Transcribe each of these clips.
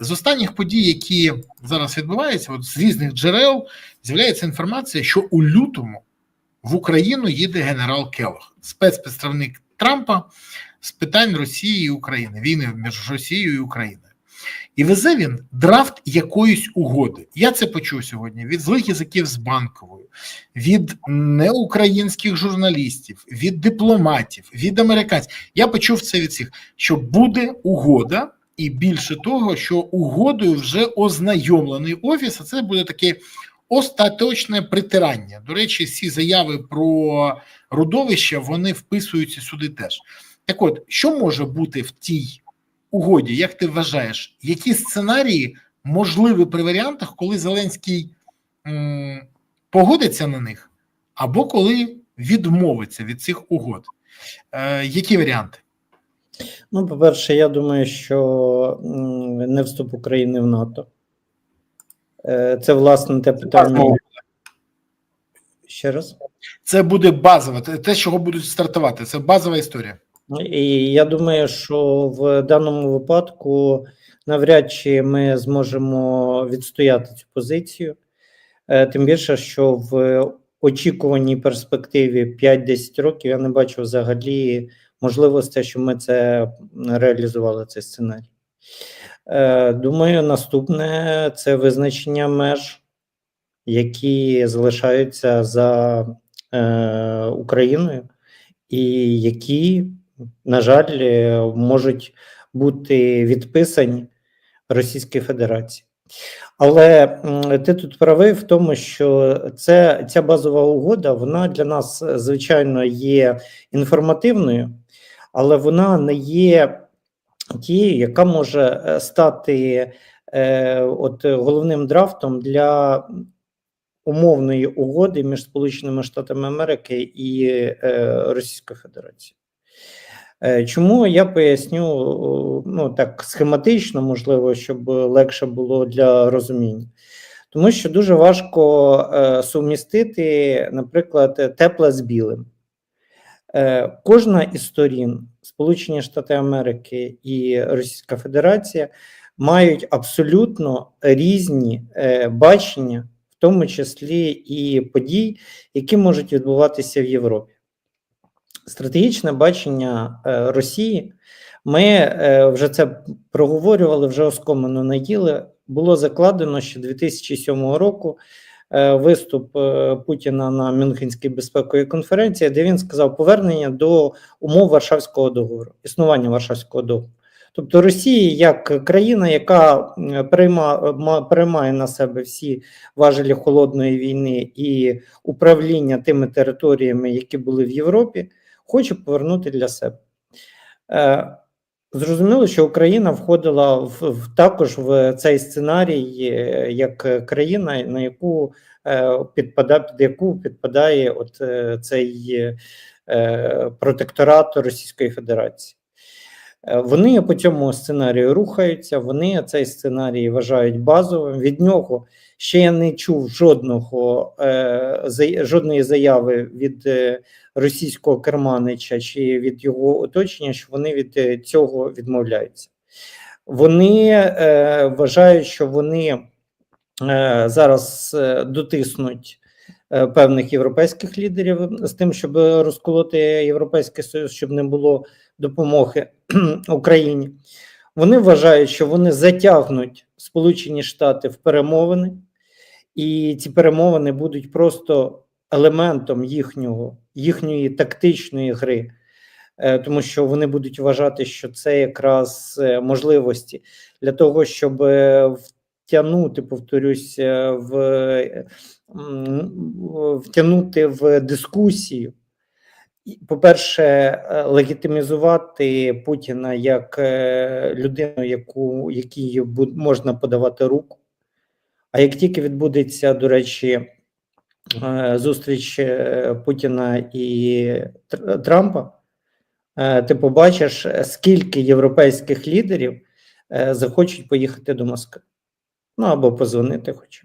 З останніх подій, які зараз відбуваються, от з різних джерел з'являється інформація, що у лютому в Україну їде генерал Келох, спецпредставник Трампа з питань Росії і України, війни між Росією і Україною. І везе він драфт якоїсь угоди. Я це почув сьогодні від злих язиків з банковою, від неукраїнських журналістів, від дипломатів, від американців. Я почув це від всіх, що буде угода, і більше того, що угодою вже ознайомлений офіс, а це буде таке остаточне притирання. До речі, всі заяви про родовище вони вписуються сюди теж. Так от, що може бути в тій угоді, як ти вважаєш, які сценарії можливі при варіантах, коли Зеленський м, погодиться на них, або коли відмовиться від цих угод? Е, які варіанти? Ну, по-перше, я думаю, що не вступ України в НАТО. Е, Це, власне, те питання. Ще раз. Це буде базове, те, з чого будуть стартувати. Це базова історія. І я думаю, що в даному випадку навряд чи ми зможемо відстояти цю позицію. Е, Тим більше, що в очікуваній перспективі 5-10 років я не бачу взагалі можливостей, що ми це реалізували цей сценарій. Е, Думаю, наступне це визначення меж, які залишаються за е, Україною, і які, на жаль, можуть бути відписані Російській Федерації. Але ти тут правий в тому, що це, ця базова угода, вона для нас, звичайно, є інформативною, але вона не є тією, яка може е, стати е, от, головним драфтом для умовної угоди між Сполученими Штатами Америки і е, Російською Федерацією. Чому я поясню ну так схематично, можливо, щоб легше було для розуміння. Тому що дуже важко е, сумістити, наприклад, тепле з білим. Е, Кожна із сторін, Сполучені Штати Америки і Російська Федерація, мають абсолютно різні е, бачення, в тому числі і подій, які можуть відбуватися в Європі. Стратегічне бачення е, Росії, ми вже це проговорювали, вже оскомано наділи. Було закладено ще 2007 року виступ е, Путіна на Мюнхенській безпековій конференції, де він сказав повернення до умов Варшавського договору, існування Варшавського договору. Тобто Росія як країна, яка м, приймає на себе всі важелі холодної війни і управління тими територіями, які були в Європі, хоче повернути для себе. Зрозуміло, що Україна входила в, в також в цей сценарій е, як країна, на яку е, підпадає, під яку підпадає от е, цей е, протекторат Російської Федерації. Е, Вони по цьому сценарію рухаються, вони цей сценарій вважають базовим. Від нього ще я не чув жодного е, жодної заяви від е, російського керманича чи від його оточення, що вони від е, цього відмовляються. Вони вважають, що вони зараз дотиснуть певних європейських лідерів з тим, щоб розколоти Європейський Союз, щоб не було допомоги Україні. Вони вважають, що вони затягнуть Сполучені Штати в перемовини, і ці перемовини будуть просто елементом їхнього, їхньої тактичної гри, Е, тому що вони будуть вважати, що це якраз е, можливості для того, щоб е, втягнути, повторюсь, в- втягнути в дискусію. По-перше, е, легітимізувати Путіна як е, людину, яку якій можна подавати руку. А як тільки відбудеться, до речі, е, зустріч Путіна і Трампа, ти побачиш, скільки європейських лідерів захочуть поїхати до Москви. Ну або позвонити хоча.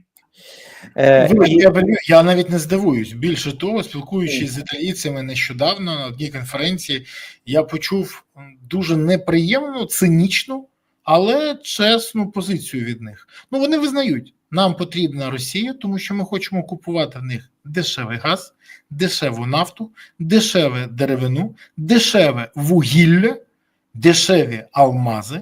Е, і- я, я навіть не здивуюсь. Більше того, спілкуючись з італійцями нещодавно на одній конференції, я почув дуже неприємну, цинічну, але чесну позицію від них. Ну вони визнають, нам потрібна Росія, тому що ми хочемо купувати в них дешевий газ, дешеву нафту, дешеве деревину, дешеве вугілля, дешеві алмази.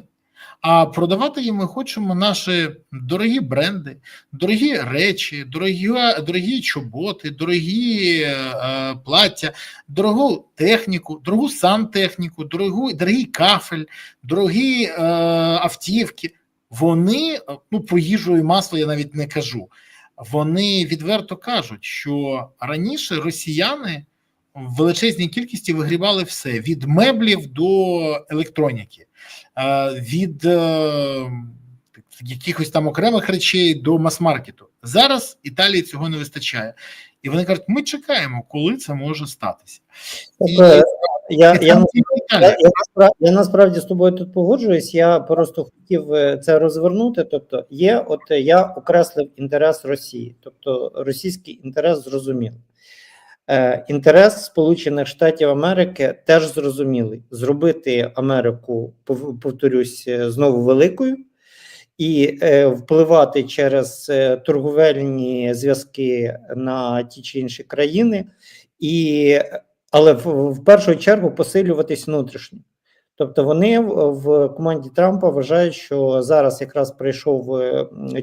А продавати їм ми хочемо наші дорогі бренди, дорогі речі, дорогі, дорогі чоботи, дорогі е, плаття, дорогу техніку, дорогу сантехніку, дорогу, дорогий кафель, дорогі е, автівки. Вони, е, ну про їжу і масло я навіть не кажу. Вони відверто кажуть, що раніше росіяни в величезній кількості вигрібали все від меблів до електроніки, е, від е, якихось там окремих речей до мас-маркету. Зараз Італії цього не вистачає, і вони кажуть: ми чекаємо, коли це може статися. І, Тобто, я, і я, я, я, насправді, я насправді з тобою тут погоджуюсь. Я просто хотів е, це розвернути. Тобто, є, от е, я окреслив інтерес Росії, тобто російський інтерес зрозумілий. Е, інтерес Сполучених Штатів Америки теж зрозумілий: зробити Америку, повторюсь, е, знову великою. І е, впливати через торговельні зв'язки на ті чи інші країни, і але в, в першу чергу посилюватись внутрішньо. Тобто вони в, команді Трампа вважають, що зараз якраз прийшов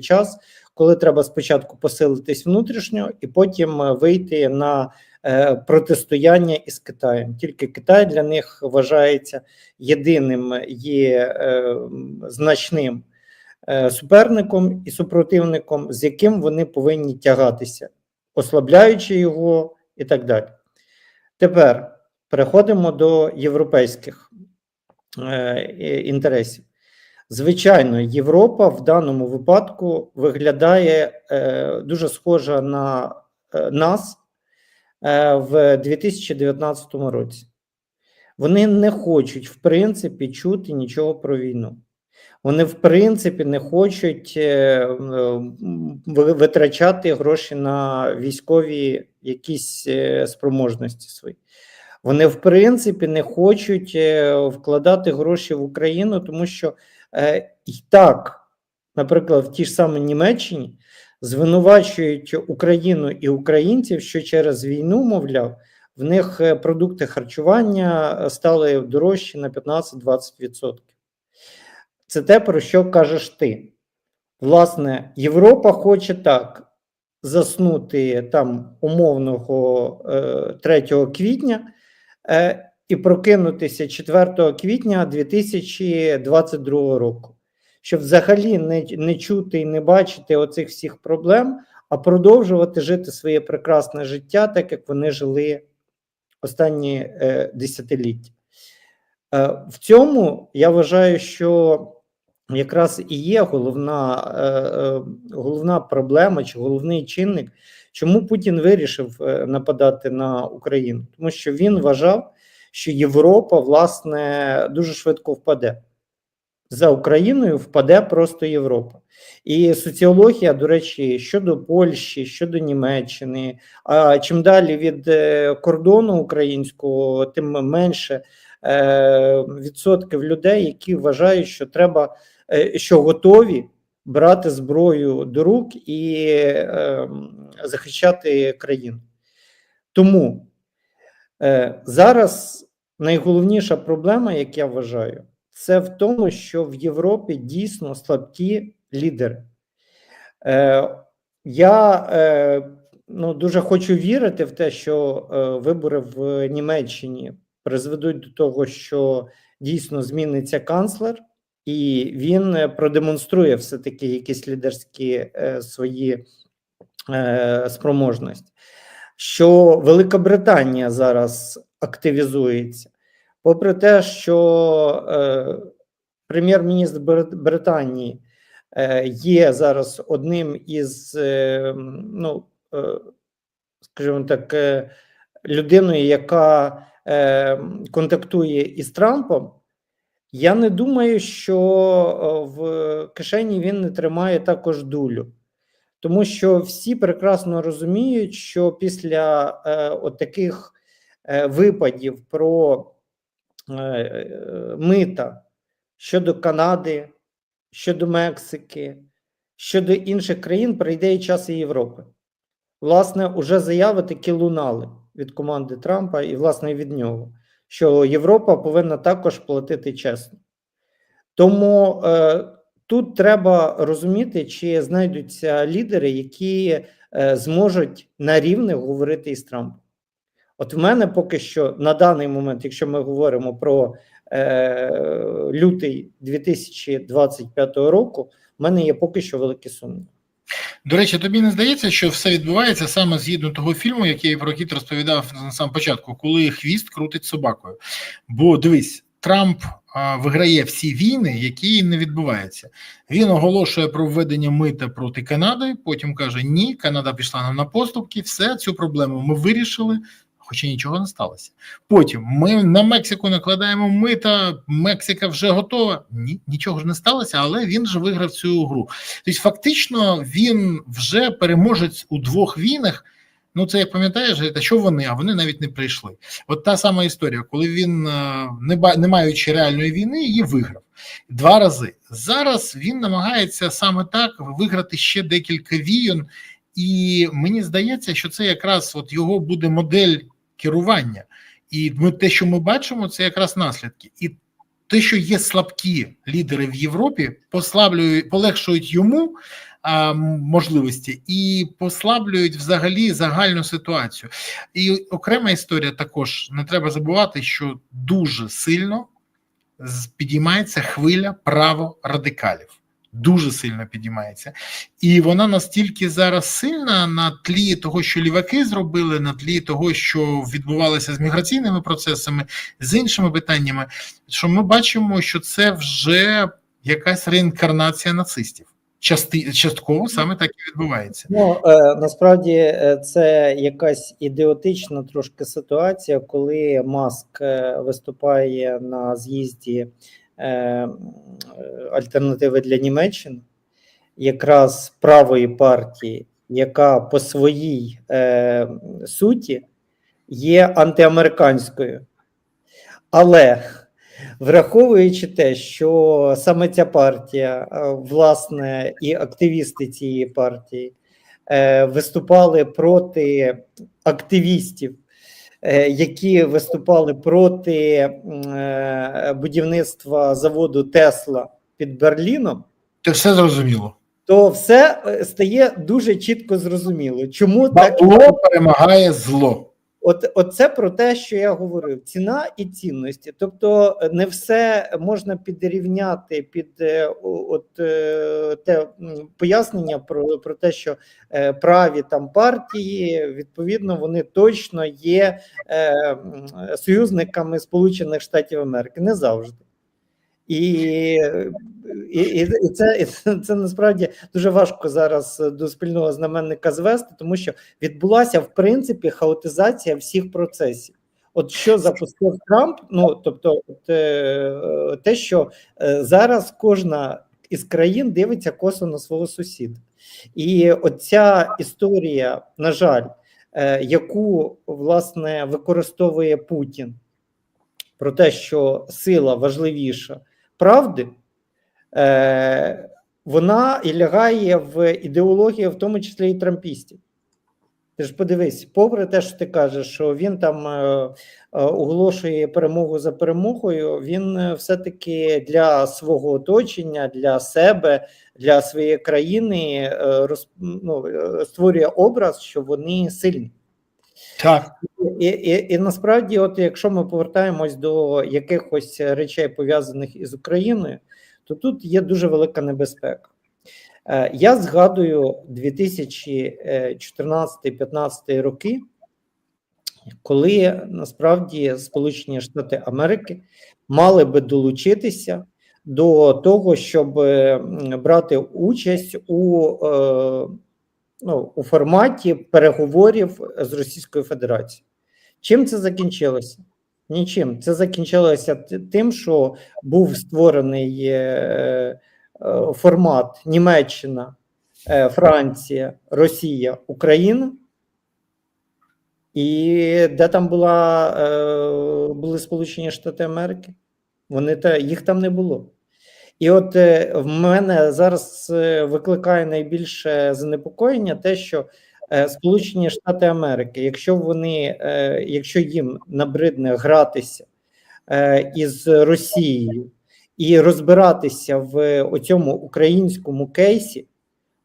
час, коли треба спочатку посилитись внутрішньо і потім вийти на протистояння із Китаєм. Тільки Китай для них вважається єдиним є е, значним е, суперником і супротивником, з яким вони повинні тягатися, ослабляючи його і так далі. Тепер переходимо до європейських е, інтересів. Звичайно, Європа в даному випадку виглядає е, дуже схожа на е, нас е, в 2019 році. Вони не хочуть, в принципі, чути нічого про війну. Вони, в принципі, не хочуть е, витрачати гроші на військові якісь е, спроможності свої. Вони, в принципі, не хочуть е, вкладати гроші в Україну, тому що е, і так, наприклад, в тій ж самій Німеччині звинувачують Україну і українців, що через війну, мовляв, в них е, продукти харчування е, стали дорожчі на 15-20%. Це те, про що кажеш ти. Власне, Європа хоче так заснути там умовного е, 3 квітня е, і прокинутися 4 квітня 2022 року, щоб взагалі не, не чути і не бачити оцих всіх проблем, а продовжувати жити своє прекрасне життя, так як вони жили останні е, десятиліття. Е, в цьому я вважаю, що якраз і є головна, е, е, головна проблема чи головний чинник, чому Путін вирішив е, нападати на Україну, тому що він вважав, що Європа власне дуже швидко впаде. За Україною впаде просто Європа. І соціологія, до речі, щодо Польщі, щодо Німеччини. А чим далі від е, кордону українського, тим менше е, відсотків людей, які вважають, що треба, е, що готові брати зброю до рук і е, захищати країну. Тому зараз найголовніша проблема, як я вважаю, це в тому, що в Європі дійсно слабкі лідери. Е, я е, ну, дуже хочу вірити в те, що е, вибори в Німеччині призведуть до того, що дійсно зміниться канцлер, і він е, продемонструє все-таки якісь лідерські е, свої е, спроможності. Що Велика зараз активізується, попри те, що е, прем'єр-міністр Британії е, є зараз одним із, е, ну, е, скажімо так, е, людиною, яка е, контактує із Трампом, я не думаю, що е, в кишені він не тримає також дулю. Тому що всі прекрасно розуміють, що після е, от таких е, випадів про мита щодо Канади, щодо Мексики, щодо інших країн, прийде і час і Європи. Власне, уже заяви такі лунали від команди Трампа і, власне, від нього, що Європа повинна також платити чесно. Тому е, тут треба розуміти, чи знайдуться лідери, які е, зможуть на рівних говорити із Трампом. От в мене поки що на даний момент, якщо ми говоримо про е, лютий 2025 року, в мене є поки що великі сумніви. До речі, тобі не здається, що все відбувається саме згідно того фільму, який Єврокіт розповідав на самому початку, коли хвіст крутить собакою. Бо дивись, Трамп а, виграє всі війни, які не відбуваються. Він оголошує про введення мита проти Канади. Потім каже: Ні, Канада пішла нам на поступки. Все цю проблему ми вирішили. Хоча нічого не сталося. Потім ми на Мексику накладаємо мита, Мексика вже готова. Ні, нічого ж не сталося, але він же виграв цю гру. Тобто, фактично, він вже переможець у двох війнах. Ну, це як пам'ятаєш, та що вони, а вони навіть не прийшли. От та сама історія, коли він, е, не маючи реальної війни, її виграв два рази. Зараз він намагається саме так виграти ще декілька війн, і мені здається, що це якраз от його буде модель керування. І ми те, що ми бачимо, це якраз наслідки. І те, що є слабкі лідери в Європі, послаблюють, полегшують йому а, можливості і послаблюють взагалі загальну ситуацію. І окрема історія також не треба забувати, що дуже сильно підіймається хвиля праворадикалів. Дуже сильно підіймається, і вона настільки зараз сильна на тлі того, що ліваки зробили, на тлі того, що відбувалося з міграційними процесами, з іншими питаннями, що ми бачимо, що це вже якась реінкарнація нацистів. Части, частково саме так і відбувається. Ну е, насправді е, це якась ідіотична трошки ситуація, коли Маск е, виступає на з'їзді альтернативи для Німеччини, якраз правої партії, яка по своїй е, суті є антиамериканською. Але враховуючи те, що саме ця партія, е, власне, і активісти цієї партії е, виступали проти активістів, е, які виступали проти е, будівництва заводу Тесла під Берліном, то все зрозуміло. то все е, стає дуже чітко зрозуміло, чому так перемагає зло. От, от це про те, що я говорив: ціна і цінності. Тобто, е, не все можна підрівняти під е, от е, те пояснення про, про те, що праві там партії відповідно вони точно є союзниками Сполучених Штатів Америки. Не завжди. І, і, і, це, це, насправді дуже важко зараз до спільного знаменника звести, тому що відбулася в принципі хаотизація всіх процесів. От що запустив Трамп, ну тобто, от, е, те, що е, зараз кожна із країн дивиться косо на свого сусіда, і оця історія, на жаль, е, яку власне використовує Путін, про те, що сила важливіша правди, е, вона і лягає в ідеологію, в тому числі і трампістів. Ти ж подивись, попри те, що ти кажеш, що він там е, е, оголошує перемогу за перемогою, він е, все-таки для свого оточення, для себе, для своєї країни е, роз, ну, е, створює образ, що вони сильні. Так. І, і, і насправді, от якщо ми повертаємось до якихось речей пов'язаних із Україною, то тут є дуже велика небезпека. Е, Я згадую 2014-15 роки, коли насправді Сполучені Штати Америки мали би долучитися до того, щоб брати участь у, е, ну, у форматі переговорів з Російською Федерацією. Чим це закінчилося? Нічим. Це закінчилося тим, що був створений е, е, формат Німеччина, е, Франція, Росія, Україна. І де там була, були Сполучені Штати Америки? Вони та, їх там не було. І от е, в мене зараз е, викликає найбільше занепокоєння те, що е, Сполучені Штати Америки, якщо вони, якщо їм набридне гратися із Росією і розбиратися в оцьому українському кейсі,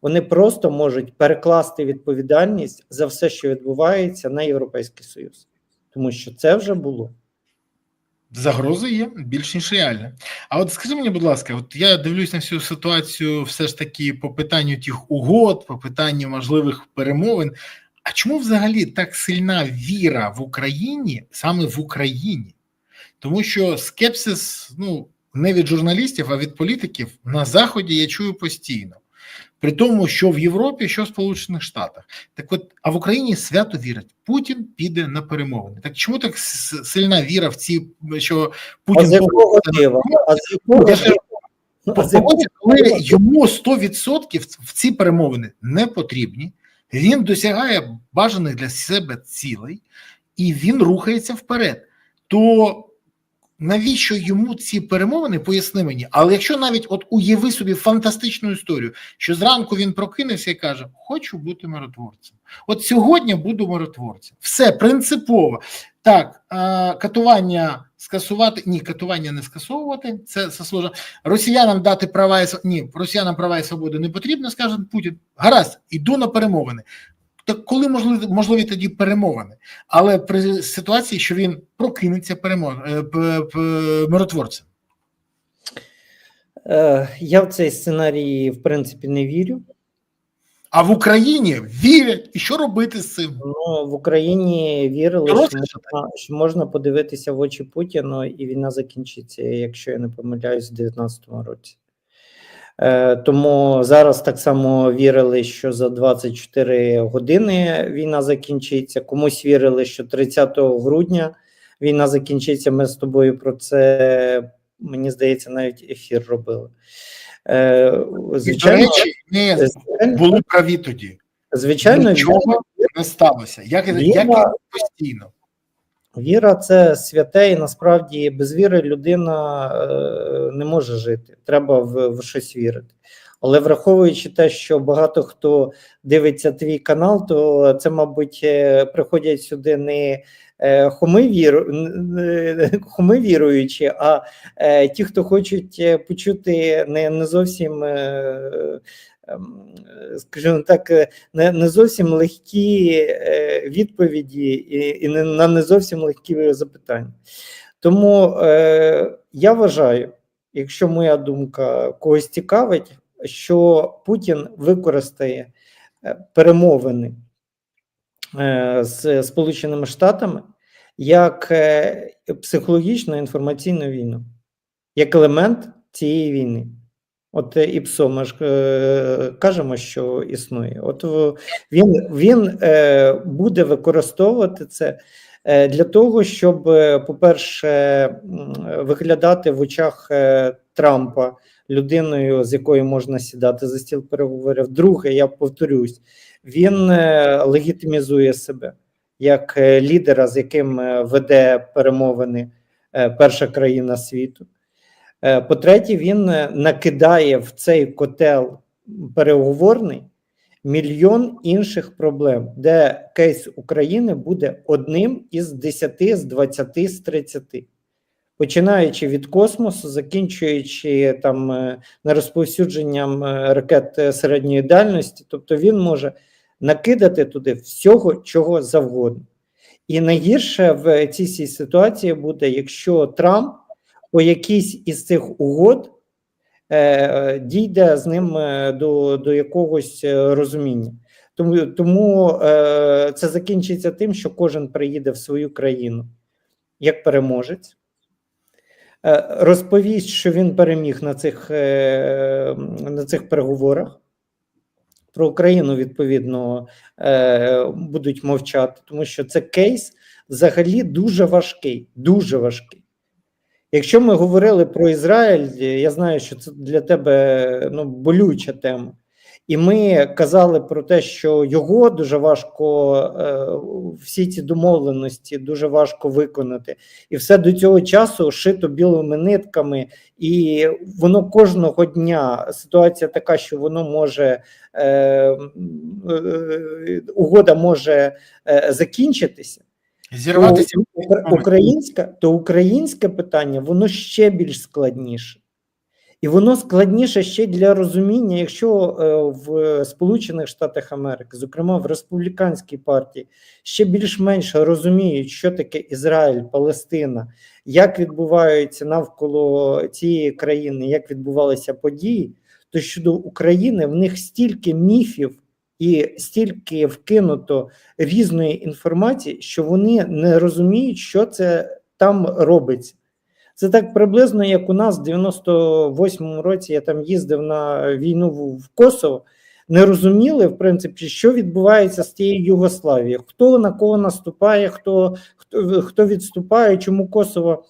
вони просто можуть перекласти відповідальність за все, що відбувається на Європейський Союз, тому що це вже було. Загрози є більш ніж реальна. А от скажи мені, будь ласка, от я дивлюсь на всю ситуацію, все ж таки по питанню тих угод, по питанню можливих перемовин. А чому взагалі так сильна віра в Україні саме в Україні? Тому що скепсис, ну не від журналістів, а від політиків на заході я чую постійно. При тому, що в Європі, що в Сполучених Штатах, так от, а в Україні свято вірять, Путін піде на перемовини. Так чому так сильна віра в ці, що Путін дива? А з якого Я а з якого Погодься, коли йому 100% в ці перемовини не потрібні, він досягає бажаних для себе цілей і він рухається вперед. То навіщо йому ці перемовини? Поясни мені. Але якщо навіть от уяви собі фантастичну історію, що зранку він прокинувся і каже: Хочу бути миротворцем. От сьогодні буду миротворцем. Все принципово. Так, катування скасувати, ні, катування не скасовувати. Це, це сложно. Росіянам дати права і ні, росіянам права і свободи не потрібно, скаже Путін. Гаразд, іду на перемовини. Так коли можливі, можливі тоді перемовини? Але при ситуації, що він прокинеться перемог, е, миротворцем. Е, Я в цей сценарій, в принципі, не вірю. А в Україні вірять, і що робити з цим? Ну, в Україні вірили, що можна, що можна подивитися в очі Путіну, і війна закінчиться, якщо я не помиляюсь, в 2019 році. Е, тому зараз так само вірили, що за 24 години війна закінчиться. Комусь вірили, що 30 грудня війна закінчиться. Ми з тобою про це, мені здається, навіть ефір робили. Е, І, до звичайно, речі, ми звичайно, були праві тоді. звичайно, Нічого не сталося. Як, як і постійно. Віра це святе, і насправді без віри людина е, не може жити. Треба в, в щось вірити. Але враховуючи те, що багато хто дивиться твій канал, то це, мабуть, е, приходять сюди не е, хоми, віру, не хоми віруючі, а ті, хто хочуть почути не, не зовсім. Ем, Скажімо так, е, не, не зовсім легкі е, відповіді і, і не, на не зовсім легкі запитання. Тому е, я вважаю, якщо моя думка когось цікавить, що Путін використає е, перемовини з Сполученими Штатами як психологічну інформаційну війну, як елемент цієї війни. От ІПСО, ми ж е, кажемо, що існує. От він, він е, буде використовувати це е, для того, щоб, е, по-перше, виглядати в очах е, Трампа людиною, з якою можна сідати за стіл переговорів. Друге, я повторюсь, він легітимізує себе як лідера, з яким веде перемовини перша країна світу. Е, По-третє, він е, накидає в цей котел переговорний мільйон інших проблем, де кейс України буде одним із 10, з 20, з 30. Починаючи від космосу, закінчуючи там е, нерозповсюдженням ракет середньої дальності, тобто він може накидати туди всього, чого завгодно. І найгірше в цій ситуації буде, якщо Трамп по якійсь із цих угод е, дійде з ним е, до, до якогось е, розуміння. Тому, тому е, це закінчиться тим, що кожен приїде в свою країну як переможець. Е, розповість, що він переміг на цих, на цих переговорах. Про Україну, відповідно, будуть мовчати, тому що це кейс взагалі дуже важкий, дуже важкий. Якщо ми говорили про Ізраїль, я знаю, що це для тебе ну, болюча тема. І ми казали про те, що його дуже важко е, всі ці домовленості дуже важко виконати, і все до цього часу шито білими нитками, і воно кожного дня ситуація така, що воно може е, е, угода може закінчитися. Зірватися. То, укра- українська, то українське питання воно ще більш складніше. І воно складніше ще для розуміння, якщо е, в Сполучених Штатах Америки, зокрема в республіканській партії, ще більш-менш розуміють, що таке Ізраїль, Палестина, як відбуваються навколо цієї країни, як відбувалися події, то щодо України в них стільки міфів і стільки вкинуто різної інформації, що вони не розуміють, що це там робиться. Це так приблизно, як у нас в 98-му році я там їздив на війну в Косово, не розуміли, в принципі, що відбувається з тією Югославією, хто на кого наступає, хто, хто, хто відступає, чому Косово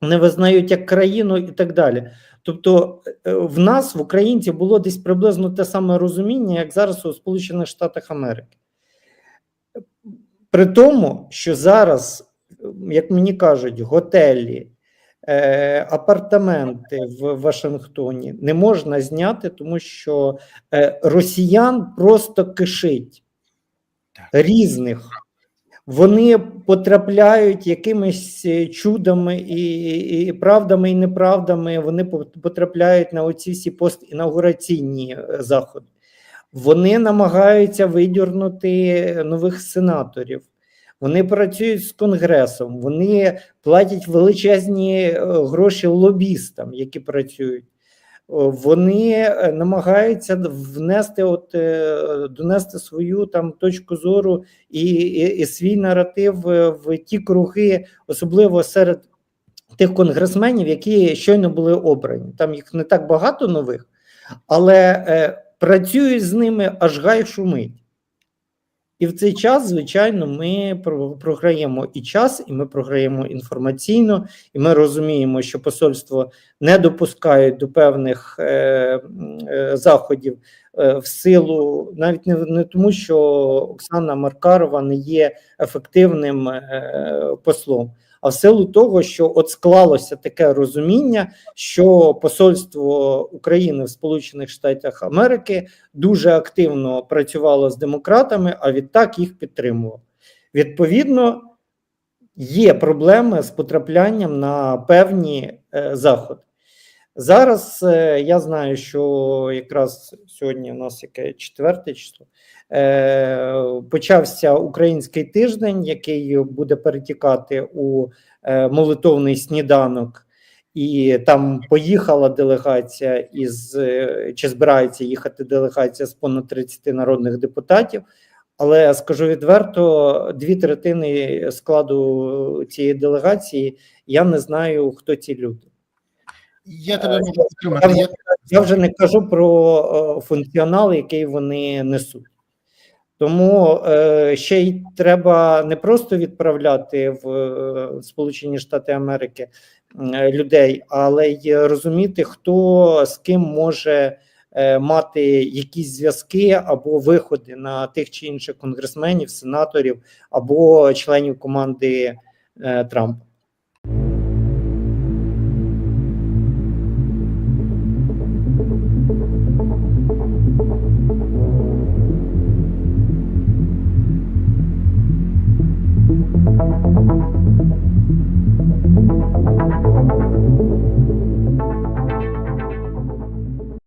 не визнають як країну і так далі. Тобто е, в нас, в українців, було десь приблизно те саме розуміння, як зараз у Сполучених Штатах Америки. При тому, що зараз, як мені кажуть, готелі, е, апартаменти в Вашингтоні не можна зняти, тому що е, росіян просто кишить різних. Вони потрапляють якимись е, чудами і, і правдами і неправдами. Вони по- потрапляють на оці всі постінаугураційні е, заходи. Вони намагаються видірнути нових сенаторів. Вони працюють з конгресом, вони платять величезні е, гроші лобістам, які працюють. Вони е, намагаються внести, от е, донести свою там точку зору і, і, і свій наратив е, в ті круги, особливо серед тих конгресменів, які щойно були обрані. Там їх не так багато нових, але працюють з ними аж гай шумить. І в цей час, звичайно, ми про- програємо і час, і ми програємо інформаційно, і ми розуміємо, що посольство не допускає до певних е, е, заходів е, в силу, навіть не, не тому, що Оксана Маркарова не є ефективним е, послом, а в силу того, що от склалося таке розуміння, що посольство України в Сполучених Штатах Америки дуже активно працювало з демократами, а відтак їх підтримувало. Відповідно, є проблеми з потраплянням на певні е, заходи. Зараз е, я знаю, що якраз сьогодні у нас яке четверте число. Е, почався український тиждень, який буде перетікати у е, молитовний сніданок, і там поїхала делегація із е, чи збирається їхати делегація з понад 30 народних депутатів. Але скажу відверто, дві третини складу цієї делегації я не знаю, хто ці люди. Я тебе можу підтримати. Я, Я вже не кажу про е, функціонал, який вони несуть. Тому е, ще й треба не просто відправляти в е, Сполучені Штати Америки е, людей, але й розуміти, хто з ким може е, мати якісь зв'язки або виходи на тих чи інших конгресменів, сенаторів або членів команди е, Трампа.